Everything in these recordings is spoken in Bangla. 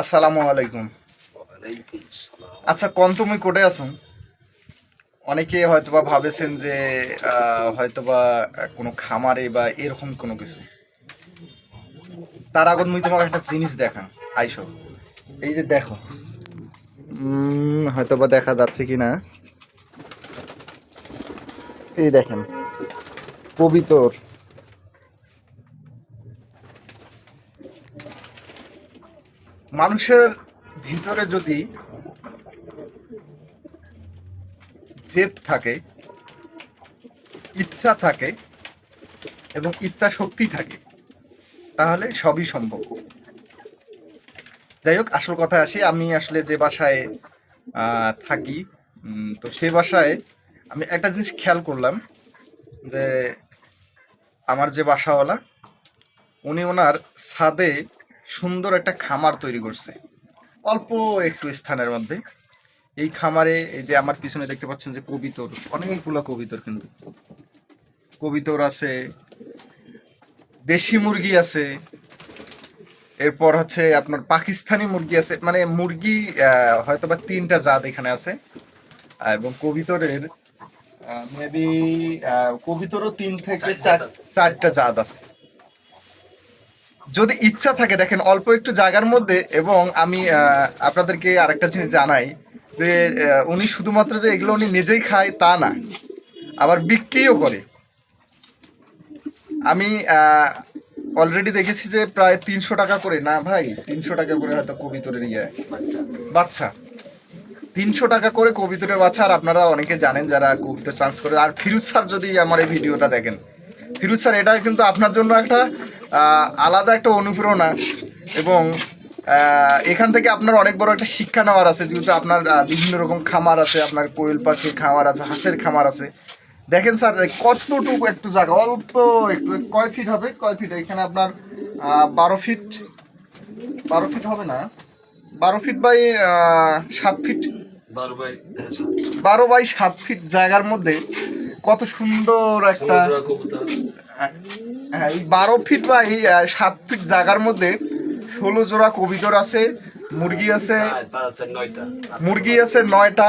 আসসালামু আলাইকুম। আচ্ছা কোন তুমি কোটে আছো? অনেকে হয়তোবা ভাবেছেন যে হয়তোবা কোনো খামারে বা এরকম কোনো কিছু। তার আগত মুই তোমাকে একটা জিনিস দেখা। আইসো। এই যে দেখো। হয়তোবা দেখা যাচ্ছে কি না এই দেখেন কবিতর মানুষের ভিতরে যদি জেদ থাকে, ইচ্ছা থাকে এবং ইচ্ছা শক্তি থাকে, তাহলে সবই সম্ভব। যাই হোক, আসল কথা আসি, আমি আসলে যে বাসায় থাকি তো সেই বাসায় আমি একটা জিনিস খেয়াল করলাম যে আমার যে বাসাওয়ালা, উনি ওনার ছাদে সুন্দর একটা খামার তৈরি করছে। অল্প একটু স্থানের মধ্যে। এই খামারে এই যে আমার পিছনে দেখতে পাচ্ছেন যে কবিতর অনেকগুলো কবিতর কিন্তু। কবিতর আছে দেশি মুরগি আছে এরপর হচ্ছে আপনার পাকিস্তানি মুরগি আছে মানে মুরগি আহ, হয়তোবা তিনটা জাত এখানে আছে। এবং কবিতরের মেবি কবিতরও তিন থেকে চার চারটা জাত আছে। যদি ইচ্ছা থাকে, দেখেন অল্প একটু জায়গার মধ্যে এবং আমি আপনাদেরকে আরেকটা জিনিস জানাই যে উনি শুধুমাত্র যে এগুলো উনি নিজেই খায় তা না, আবার বিক্রিও করে। আমি অলরেডি দেখেছি যে প্রায় তিনশো টাকা করে, না ভাই, তিনশো টাকা করে হয়তো কবিতরের ইয়ে। বাচ্চা। তিনশো টাকা করে কবিতরের বাচ্চা, আর আপনারা অনেকে জানেন যারা কবিতর চান্স করে। আর ফিরুজ স্যার যদি আমার এই ভিডিওটা দেখেন, ফিরুজ স্যার, এটা কিন্তু আপনার জন্য একটা আলাদা একটা অনুপ্রেরণা এবং এখান থেকে আপনার অনেক বড় একটা শিক্ষা নেওয়ার আছে যেহেতু আপনার বিভিন্ন রকম খামার আছে আপনার কোয়েল পাখির খামার আছে হাঁসের খামার আছে। দেখেন স্যার কতটুকু একটু জায়গা অল্প একটু কয় ফিট হবে? কয় ফিট এখানে আপনার বারো ফিট বারো ফিট হবে না? বারো ফিট বাই সাত ফিট বারো বাই বারো বাই সাত ফিট জায়গার মধ্যে কত সুন্দর একটা হ্যাঁ, এই বারো ফিট বা এই সাত ফিট জায়গার মধ্যে ষোলো জোড়া কবিতর আছে মুরগি আছে মুরগি আছে নয়টা।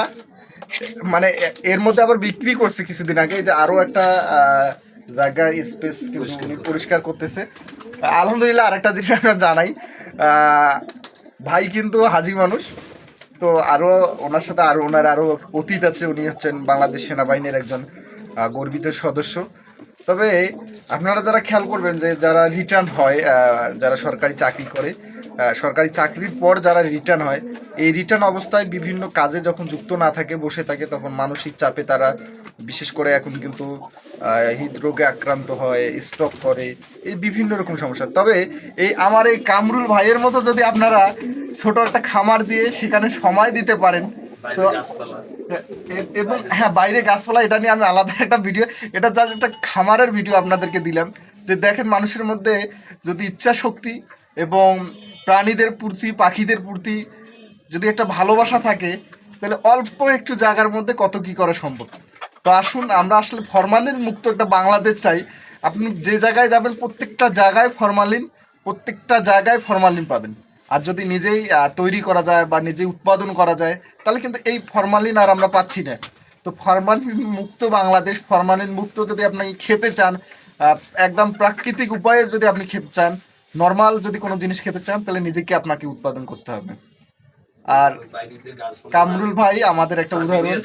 মানে এর মধ্যে আবার বিক্রি করছে কিছুদিন আগে এই যে আরও একটা জায়গা স্পেস পরিষ্কার করতেছে। আলহামদুলিল্লাহ আরেকটা জিনিস আমরা জানাই ভাই কিন্তু হাজি মানুষ তো আরও ওনার সাথে আরও ওনার আরও অতীত আছে উনি হচ্ছেন বাংলাদেশ সেনাবাহিনীর একজন গর্বিত সদস্য। তবে আপনারা যারা খেয়াল করবেন যে যারা রিটার্ন হয় যারা সরকারি চাকরি করে সরকারি চাকরির পর যারা রিটার্ন হয়, এই রিটার্ন অবস্থায় বিভিন্ন কাজে যখন যুক্ত না থাকে, বসে থাকে, তখন মানসিক চাপে তারা বিশেষ করে এখন কিন্তু হৃদরোগে আক্রান্ত হয় স্ট্রোক করে, এই বিভিন্ন রকম সমস্যা। তবে এই আমার এই কামরুল ভাইয়ের মতো যদি আপনারা ছোট একটা খামার দিয়ে সেখানে সময় দিতে পারেন এবং হ্যাঁ বাইরে গাছপালা এটা নিয়ে আমি আলাদা একটা ভিডিও এটা জাস্ট একটা খামারের ভিডিও আপনাদেরকে দিলাম যে দেখেন মানুষের মধ্যে যদি ইচ্ছা শক্তি এবং প্রাণীদের প্রতি পাখিদের প্রতি যদি একটা ভালোবাসা থাকে তাহলে অল্প একটু জায়গার মধ্যে কত কি করা সম্ভব? তো আসুন আমরা আসলে ফরমালিন মুক্ত একটা বাংলাদেশ চাই। আপনি যে জায়গায় যাবেন প্রত্যেকটা জায়গায় ফরমালিন প্রত্যেকটা জায়গায় ফরমালিন পাবেন। আর যদি নিজেই তৈরি করা যায় বা নিজেই উৎপাদন করা যায় তাহলে কিন্তু এই ফরমালিন আর আমরা পাচ্ছি না। তো ফরমালিন মুক্ত বাংলাদেশ ফরমালিন মুক্ত যদি আপনি খেতে চান একদম প্রাকৃতিক উপায়ে যদি আপনি খেতে চান নর্মাল যদি কোনো জিনিস খেতে চান তাহলে নিজেকে আপনাকে উৎপাদন করতে হবে। আর কামরুল ভাই আমাদের একটা উদাহরণ।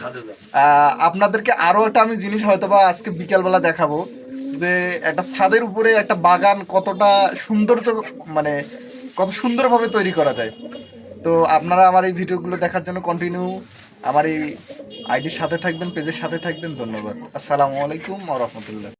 আপনাদেরকে আরও একটা আমি জিনিস হয়তো বা আজকে বিকালবেলা দেখাবো যে একটা ছাদের উপরে একটা বাগান কতটা সৌন্দর্য মানে কত সুন্দরভাবে তৈরি করা যায়। তো আপনারা আমার এই ভিডিওগুলো দেখার জন্য কন্টিনিউ আমার এই আইডির সাথে থাকবেন, পেজের সাথে থাকবেন। ধন্যবাদ। আসসালামু আলাইকুম রহমতুল্লাহ।